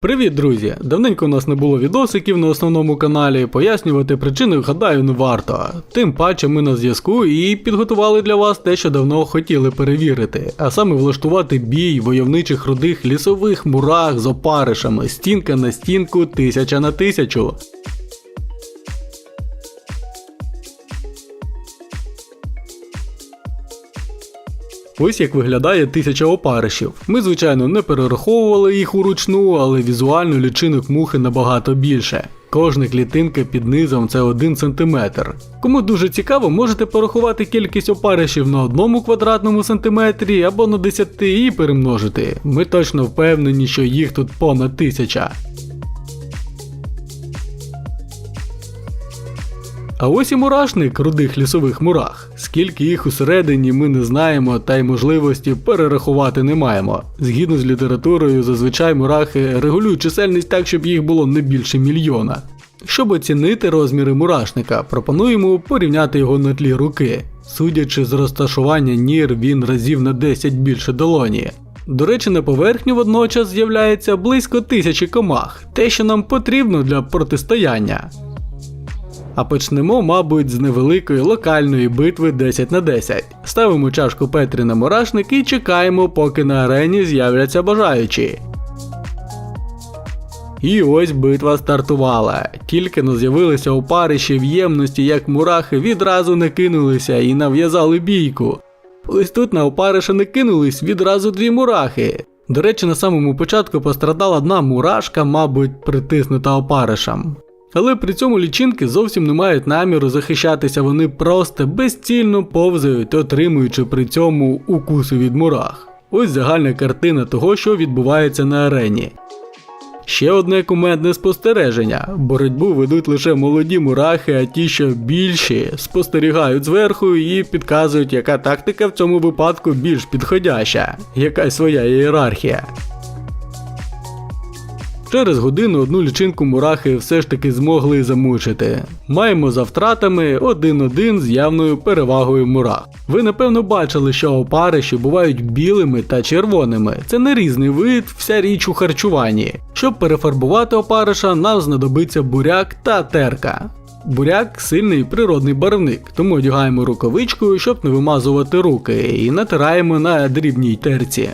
Привіт, друзі! Давненько у нас не було відосиків на основному каналі. Пояснювати причини, гадаю, не варто. Тим паче ми на зв'язку і підготували для вас те, що давно хотіли перевірити, а саме влаштувати бій войовничих рудих лісових мурах з опаришами, стінка на стінку, тисяча на тисячу. Ось як виглядає тисяча опаришів. Ми, звичайно, не перераховували їх уручну, але візуально лічинок мухи набагато більше. Кожна клітинка під низом це 1 см. Кому дуже цікаво, можете порахувати кількість опаришів на одному квадратному сантиметрі або на 10 і перемножити. Ми точно впевнені, що їх тут понад тисяча. А ось і мурашник рудих лісових мурах. Скільки їх усередині ми не знаємо, та й можливості перерахувати не маємо. Згідно з літературою, зазвичай мурахи регулюють чисельність так, щоб їх було не більше мільйона. Щоб оцінити розміри мурашника, пропонуємо порівняти його на тлі руки. Судячи з розташування нір, він разів на 10 більше долоні. До речі, на поверхню водночас з'являється близько тисячі комах, те, що нам потрібно для протистояння. А почнемо, мабуть, з невеликої локальної битви 10 на 10. Ставимо чашку Петрі на мурашник і чекаємо, поки на арені з'являться бажаючі. І ось битва стартувала. Тільки но з'явилися опариші в ємності, як мурахи відразу не кинулися і нав'язали бійку. Ось тут на опариша не кинулись відразу дві мурахи. До речі, на самому початку пострадала одна мурашка, мабуть, притиснута опаришем. Але при цьому лічинки зовсім не мають наміру захищатися, вони просто безцільно повзають, отримуючи при цьому укуси від мурах. Ось загальна картина того, що відбувається на арені. Ще одне кумедне спостереження: боротьбу ведуть лише молоді мурахи, а ті, що більші, спостерігають зверху і підказують, яка тактика в цьому випадку більш підходяща, якась своя ієрархія. Через годину одну лічинку мурахи все ж таки змогли замучити. Маємо за втратами 1-1 з явною перевагою мурах. Ви напевно бачили, що опариші бувають білими та червоними. Це не різний вид, вся річ у харчуванні. Щоб перефарбувати опариша, нам знадобиться буряк та терка. Буряк сильний природний барвник, тому одягаємо рукавичкою, щоб не вимазувати руки, і натираємо на дрібній терці.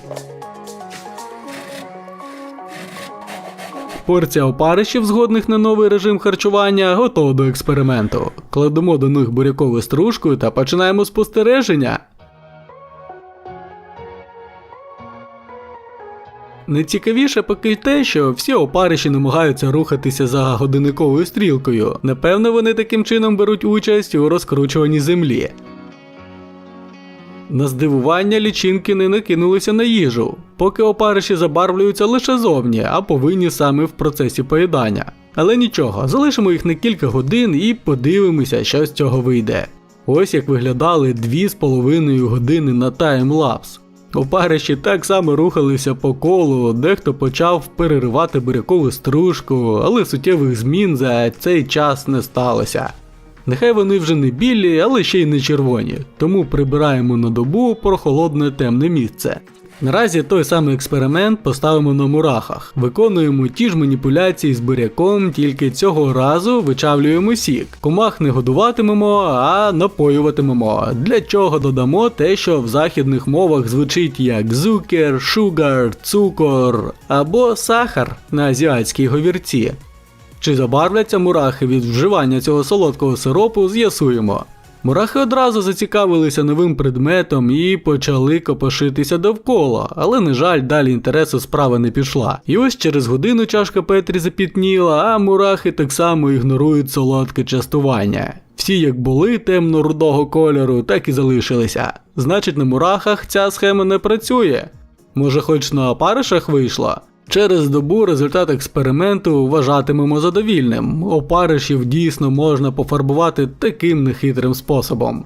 Порція опаришів, згодних на новий режим харчування, готова до експерименту. Кладемо до них бурякову стружку та починаємо спостереження. Найцікавіше поки те, що всі опариші намагаються рухатися за годинниковою стрілкою. Напевно, вони таким чином беруть участь у розкручуванні землі. На здивування лічинки не накинулися на їжу, поки опариші забарвлюються лише зовні, а повинні саме в процесі поїдання. Але нічого, залишимо їх на кілька годин і подивимося, що з цього вийде. Ось як виглядали 2,5 години на таймлапс. Опариші так само рухалися по колу, дехто почав переривати бурякову стружку, але суттєвих змін за цей час не сталося. Нехай вони вже не білі, але ще й не червоні, тому прибираємо на добу прохолодне темне місце. Наразі той самий експеримент поставимо на мурахах, виконуємо ті ж маніпуляції з буряком, тільки цього разу вичавлюємо сік. Комах не годуватимемо, а напоюватимемо. Для чого додамо те, що в західних мовах звучить як зукер, шугар, цукор або сахар на азіатській говірці. Чи забарвляться мурахи від вживання цього солодкого сиропу, з'ясуємо. Мурахи одразу зацікавилися новим предметом і почали копошитися довкола, але, на жаль, далі інтересу справа не пішла. І ось через годину чашка Петрі запітніла, а мурахи так само ігнорують солодке частування. Всі як були темно-рудого кольору, так і залишилися. Значить, на мурахах ця схема не працює. Може, хоч на опаришах вийшла? Через добу результат експерименту вважатимемо задовільним. Опаришів дійсно можна пофарбувати таким нехитрим способом.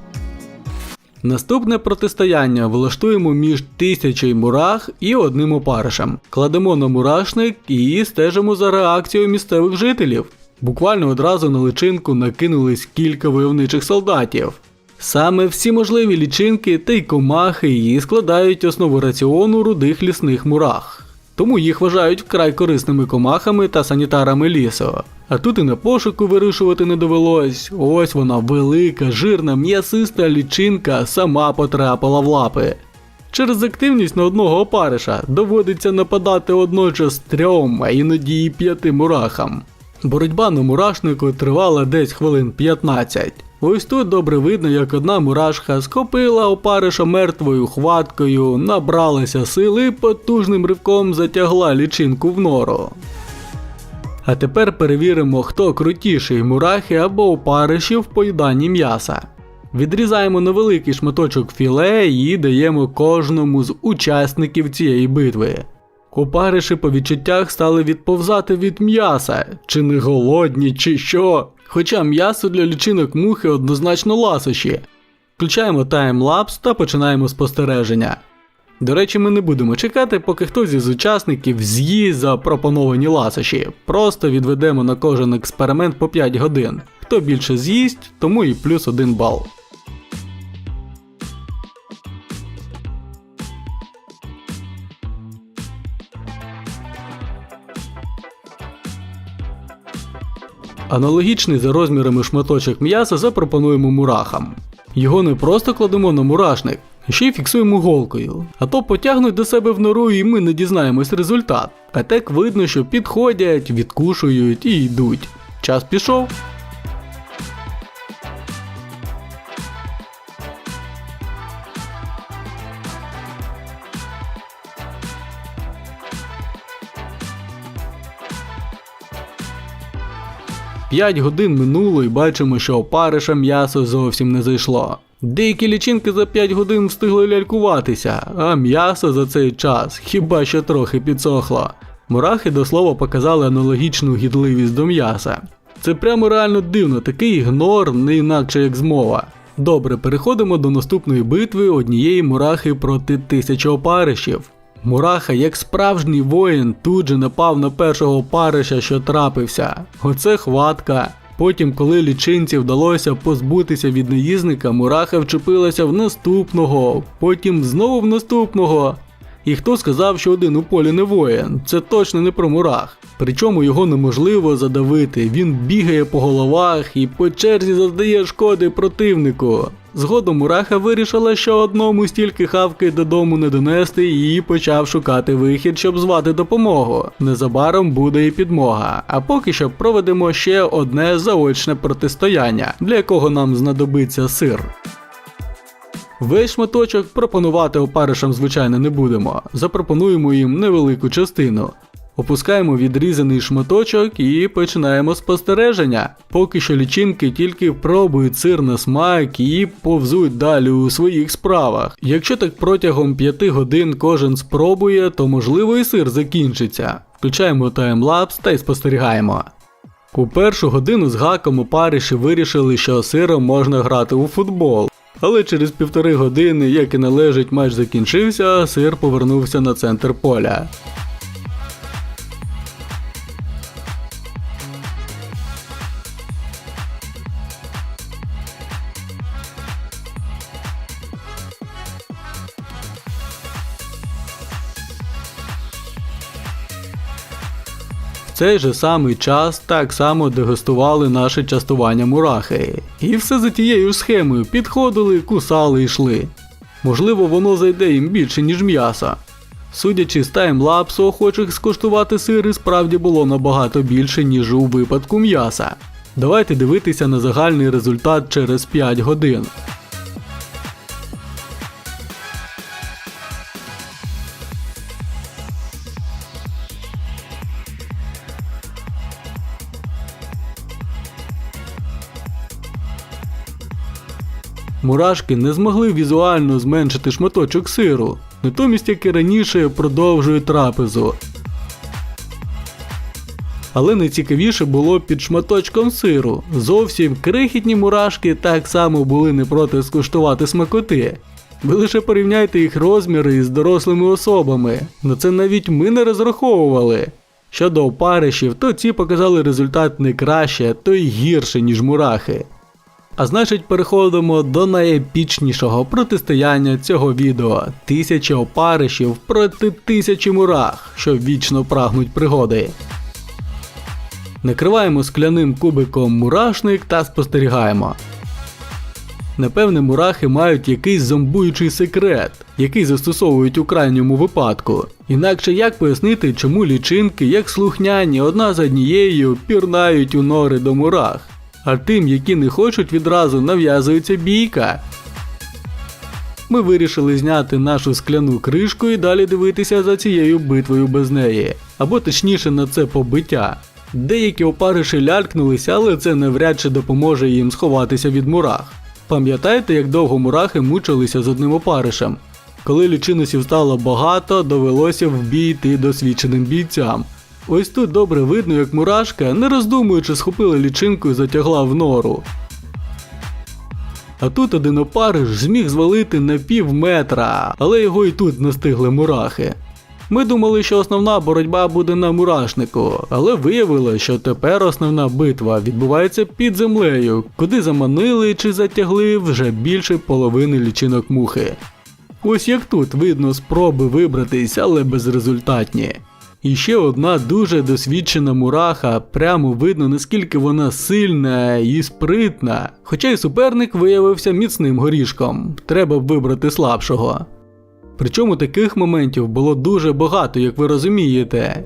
Наступне протистояння влаштуємо між тисячою мурах і одним опаришем. Кладемо на мурашник і стежимо за реакцією місцевих жителів. Буквально одразу на личинку накинулись кілька войовничих солдатів. Саме всі можливі лічинки та й комахи її складають основу раціону рудих лісних мурах. Тому їх вважають вкрай корисними комахами та санітарами лісу. А тут і на пошуку вирішувати не довелось. Ось вона велика, жирна, м'ясиста лічинка сама потрапила в лапи. Через активність на одного опариша доводиться нападати одночас трьом, а іноді і п'яти мурахам. Боротьба на мурашнику тривала десь хвилин 15. Ось тут добре видно, як одна мурашка схопила опариша мертвою хваткою, набралася сили і потужним ривком затягла лічинку в нору. А тепер перевіримо, хто крутіший мурахи або опариші в поїданні м'яса. Відрізаємо невеликий шматочок філе і даємо кожному з учасників цієї битви. Опариші по відчуттях стали відповзати від м'яса, чи не голодні, чи що. Хоча м'ясо для лічинок мухи однозначно ласощі. Включаємо таймлапс та починаємо спостереження. До речі, ми не будемо чекати, поки хтось із учасників з'їсть запропоновані ласощі. Просто відведемо на кожен експеримент по 5 годин. Хто більше з'їсть, тому і плюс 1 бал. Аналогічний за розмірами шматочок м'яса запропонуємо мурахам. Його не просто кладемо на мурашник, ще й фіксуємо голкою. А то потягнуть до себе в нору і ми не дізнаємось результат. А так видно, що підходять, відкушують і йдуть. Час пішов. П'ять годин минуло і бачимо, що опариша м'ясо зовсім не зайшло. Деякі лічинки за 5 годин встигли лялькуватися, а м'ясо за цей час хіба що трохи підсохло. Мурахи до слова показали аналогічну гідливість до м'яса. Це прямо реально дивно, такий ігнор, не інакше як змова. Добре, переходимо до наступної битви однієї мурахи проти тисячі опаришів. Мураха, як справжній воїн, тут же напав на першого опариша, що трапився. Оце хватка. Потім, коли лічинці вдалося позбутися від наїзника, мураха вчепилася в наступного, потім знову в наступного. І хто сказав, що один у полі не воїн? Це точно не про мурах. Причому його неможливо задавити. Він бігає по головах і по черзі завдає шкоди противнику. Згодом Мураха вирішила, що одному стільки хавки додому не донести і почав шукати вихід, щоб звати допомогу. Незабаром буде і підмога. А поки що проведемо ще одне заочне протистояння, для якого нам знадобиться сир. Весь шматочок пропонувати опаришам, звичайно, не будемо. Запропонуємо їм невелику частину. Опускаємо відрізаний шматочок і починаємо спостереження. Поки що лічинки тільки пробують сир на смак і повзуть далі у своїх справах. Якщо так протягом 5 годин кожен спробує, то можливо і сир закінчиться. Включаємо таймлапс та й спостерігаємо. У першу годину з гаком опариші вирішили, що сиром можна грати у футбол. Але через півтори години, як і належить, матч закінчився, сир повернувся на центр поля. Цей же самий час так само дегустували наше частування мурахи. І все за тією схемою підходили, кусали і йшли. Можливо, воно зайде їм більше, ніж м'яса. Судячи з таймлапсу, охочих скуштувати сир і справді було набагато більше, ніж у випадку м'яса. Давайте дивитися на загальний результат через 5 годин. Мурашки не змогли візуально зменшити шматочок сиру, натомість, як і раніше, продовжують трапезу. Але найцікавіше було під шматочком сиру. Зовсім крихітні мурашки так само були не проти скуштувати смакоти. Ви лише порівняйте їх розміри із дорослими особами, на це навіть ми не розраховували. Щодо опаришів, то ці показали результат не краще, то й гірше, ніж мурахи. А значить, переходимо до найепічнішого протистояння цього відео: тисяча опаришів проти тисячі мурах, що вічно прагнуть пригоди. Накриваємо скляним кубиком мурашник та спостерігаємо. Напевне, мурахи мають якийсь зомбуючий секрет, який застосовують у крайньому випадку. Інакше як пояснити, чому лічинки, як слухняні, одна за однією пірнають у нори до мурах, а тим, які не хочуть відразу нав'язується бійка. Ми вирішили зняти нашу скляну кришку і далі дивитися за цією битвою без неї, або точніше на це побиття. Деякі опариші лялькнулися, але це навряд чи допоможе їм сховатися від мурах. Пам'ятаєте, як довго мурахи мучилися з одним опаришем? Коли лічинусів стало багато, довелося в бій йти досвідченим бійцям. Ось тут добре видно, як мурашка, не роздумуючи, схопила лічинку і затягла в нору. А тут один опариш зміг звалити на пів метра, але його і тут настигли мурахи. Ми думали, що основна боротьба буде на мурашнику, але виявилося, що тепер основна битва відбувається під землею, куди заманили чи затягли вже більше половини лічинок мухи. Ось як тут видно спроби вибратись, але безрезультатні. І ще одна дуже досвідчена мураха, прямо видно наскільки вона сильна і спритна. Хоча й суперник виявився міцним горішком, треба б вибрати слабшого. Причому таких моментів було дуже багато, як ви розумієте.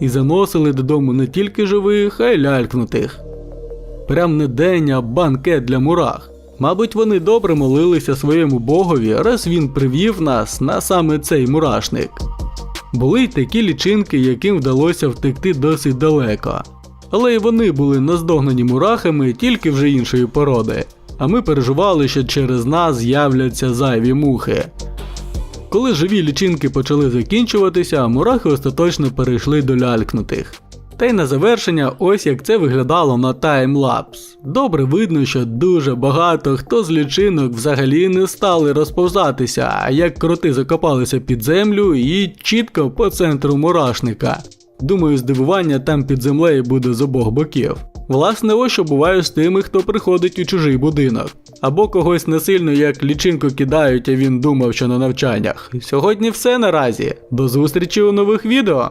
І заносили додому не тільки живих, а й лялькнутих. Прям не день, а банкет для мурах. Мабуть, вони добре молилися своєму богові, раз він привів нас на саме цей мурашник. Були й такі лічинки, яким вдалося втекти досить далеко. Але й вони були наздогнані мурахами тільки вже іншої породи. А ми переживали, що через нас з'являться зайві мухи. Коли живі лічинки почали закінчуватися, мурахи остаточно перейшли до лялькнутих. Та й на завершення, ось як це виглядало на таймлапс. Добре видно, що дуже багато хто з лічинок взагалі не стали розповзатися, а як кроти закопалися під землю і чітко по центру мурашника. Думаю, здивування там під землею буде з обох боків. Власне, ось що буває з тими, хто приходить у чужий будинок. Або когось насильно як лічинку кидають, а він думав, що на навчаннях. Сьогодні все наразі. До зустрічі у нових відео!